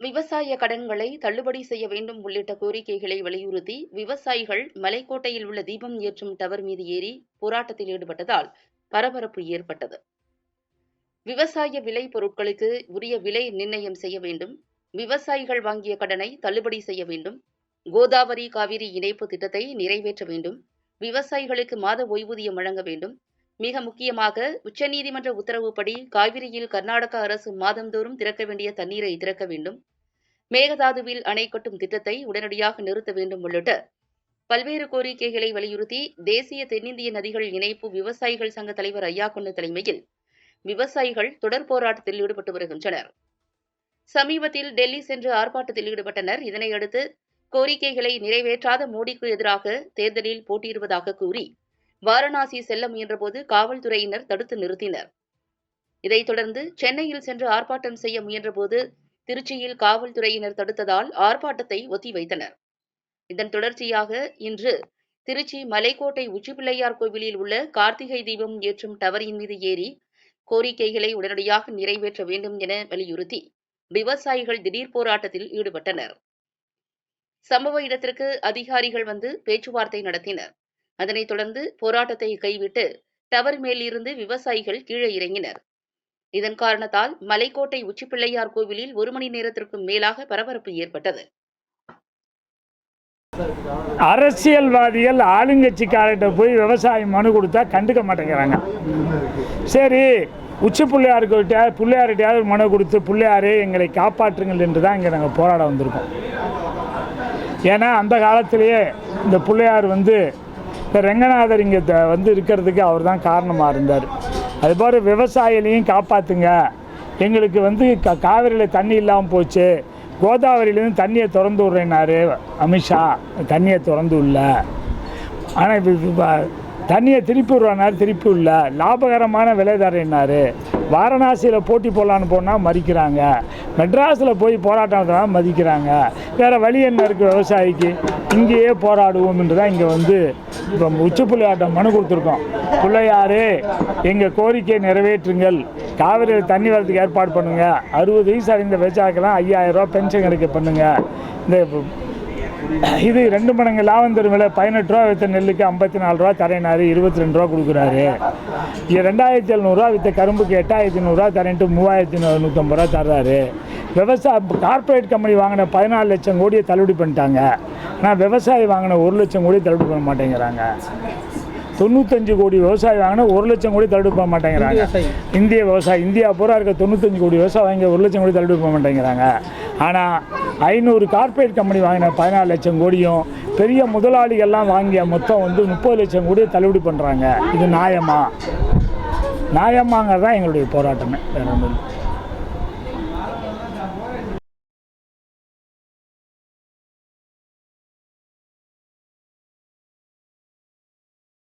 விவசாய கடன்களை தள்ளுபடி செய்ய வேண்டும் உள்ளிட்ட கோரிக்கைகளை வலியுறுத்தி விவசாயிகள் மலைக்கோட்டையில் உள்ள தீபம் ஏற்றும் டவர் மீது ஏறி போராட்டத்தில் ஈடுபட்டதால் பரபரப்பு ஏற்பட்டது. விவசாய விலை பொருட்களுக்கு உரிய விலை நிர்ணயம் செய்ய வேண்டும். விவசாயிகள் வாங்கிய கடனை தள்ளுபடி செய்ய வேண்டும். கோதாவரி காவிரி இணைப்பு திட்டத்தை நிறைவேற்ற வேண்டும். விவசாயிகளுக்கு மாத ஓய்வூதியம் வழங்க வேண்டும். மிக முக்கியமாக உச்சநீதிமன்ற உத்தரவுப்படி காவிரியில் கர்நாடக அரசு மாதந்தோறும் திறக்க வேண்டிய தண்ணீரை திறக்க வேண்டும். மேகதாதுவில் அணை கட்டும் திட்டத்தை உடனடியாக நிறுத்த வேண்டும் உள்ளிட்ட பல்வேறு கோரிக்கைகளை வலியுறுத்தி தேசிய தென்னிந்திய நதிகள் இணைப்பு விவசாயிகள் சங்க தலைவர் ஐயாக்குன்னு தலைமையில் விவசாயிகள் தொடர் போராட்டத்தில் ஈடுபட்டு வருகின்றனர். சமீபத்தில் டெல்லி சென்று ஆர்ப்பாட்டத்தில் ஈடுபட்டனர். இதனையடுத்து கோரிக்கைகளை நிறைவேற்றாத மோடிக்கு எதிராக தேர்தலில் போட்டியிடுவதாக கூறி வாரணாசி செல்ல முயன்றபோது காவல்துறையினர் தடுத்து நிறுத்தினர். இதைத் தொடர்ந்து சென்னையில் சென்று ஆர்ப்பாட்டம் செய்ய முயன்றபோது திருச்சியில் காவல்துறையினர் தடுத்ததால் ஆர்ப்பாட்டத்தை ஒத்திவைத்தனர் இதன் தொடர்ச்சியாக இன்று திருச்சி மலைக்கோட்டை உச்சிப்பிள்ளையார் கோவிலில் உள்ள கார்த்திகை தீபம் ஏற்றும் டவரின் மீது ஏறி கோரிக்கைகளை உடனடியாக நிறைவேற்ற வேண்டும் என வலியுறுத்தி விவசாயிகள் திடீர் போராட்டத்தில் ஈடுபட்டனர். சம்பவ இடத்திற்கு அதிகாரிகள் வந்து பேச்சுவார்த்தை நடத்தினர். அதனைத் தொடர்ந்து போராட்டத்தை கைவிட்டு டவர் மேலிருந்து விவசாயிகள் கீழே இறங்கினர். இதன் காரணத்தால் மலைக்கோட்டை உச்சிப்பிள்ளையார் கோவிலில் ஒரு மணி நேரத்திற்கும் மேலாக பரபரப்பு ஏற்பட்டது. அரசியல்வாதிகள் ஆளுங்கட்சிக்காரர்கிட்ட போய் விவசாயம் மனு கொடுத்தா கண்டுக்க மாட்டேங்கிறாங்க. சரி உச்சி பிள்ளையார்கிட்ட பிள்ளையார்கிட்டயாவது மனு கொடுத்து பிள்ளையாரே எங்களை காப்பாற்றுங்கள் என்று தான் இங்கே நாங்கள் போராட வந்திருக்கோம். ஏன்னா அந்த காலத்திலேயே இந்த பிள்ளையார் வந்து இந்த ரெங்கநாதர் இங்கே த- வந்து இருக்கிறதுக்கு அவர் தான் காரணமாக இருந்தார். அதுபோல் விவசாயிகளையும் காப்பாற்றுங்க எங்களுக்கு வந்து க காவிரியில் தண்ணி இல்லாமல் போச்சு. கோதாவரியிலேருந்து தண்ணியை திறந்து விட்றேன்னாரு அமித்ஷா. தண்ணியை திறந்து இல்லை ஆனால் இப்போ தண்ணியை திருப்பி விட்றானாரு திருப்பி இல்லை லாபகரமான விலை தரேன்னாரு. வாரணாசியில் போட்டி போடலான்னு போனால் மதிக்கிறாங்க. மெட்ராஸில் போய் போராட்டம் நடத்தினா மதிக்கிறாங்க. வேறு வழி என்ன இருக்குது விவசாயிக்கு? இங்கேயே போராடுவோம் என்று தான் இங்கே வந்து இப்போ உச்சி மனு கொடுத்துருக்கோம். பிள்ளையாரே எங்கள் கோரிக்கையை நிறைவேற்றுங்கள். காவிரியில் தண்ணி வரதுக்கு ஏற்பாடு பண்ணுங்கள் அறுபது வயசு அடைந்த விவசாயிக்கெல்லாம் ஐயாயிரம் ரூபா பென்ஷன் கிடைக்க பண்ணுங்கள் இந்த இது ரெண்டு மடங்கு லாபம் தரும் விலை. பதினெட்டு ரூபா வித்த நெல்லுக்கு ஐம்பத்தி நாலு ரூபா தரேனாரு இருபத்தி ரெண்டு ரூபா கொடுக்குறாரு. ரெண்டாயிரத்தி எழுநூறுவா வித்த கரும்புக்கு எட்டாயிரத்தி நூறுரூவா தரேன்ட்டு மூவாயிரத்தி நூற்றம்பது ரூபா தர்றாரு. விவசாய கார்ப்பரேட் கம்பெனி வாங்கின பதினாலு லட்சம் கோடியை தள்ளுபடி பண்ணிட்டாங்க. ஆனால் விவசாயி வாங்கின ஒரு லட்சம் கோடி தள்ளுபடி பண்ண மாட்டேங்கிறாங்க. தொண்ணூத்தஞ்சு கோடி விவசாயி வாங்கினா ஒரு லட்சம் கோடி தள்ளுபடி பண்ண மாட்டேங்கிறாங்க. இந்திய விவசாயி. இந்தியா பூரா இருக்க தொண்ணூத்தஞ்சு கோடி விவசாயி வாங்கி ஒரு லட்சம் கோடி தள்ளுபடி பண்ண மாட்டேங்கிறாங்க. ஆனால் ஐநூறு கார்ப்பரேட் கம்பெனி வாங்கின பதினாலு லட்சம் கோடியும் பெரிய முதலாளிகள்லாம் வாங்கிய மொத்தம் வந்து முப்பது லட்சம் கோடி தள்ளுபடி பண்ணுறாங்க இது நியாயமா? நியாயமாங்கிறது தான் எங்களுடைய போராட்டமே வேறு ஒன்றும்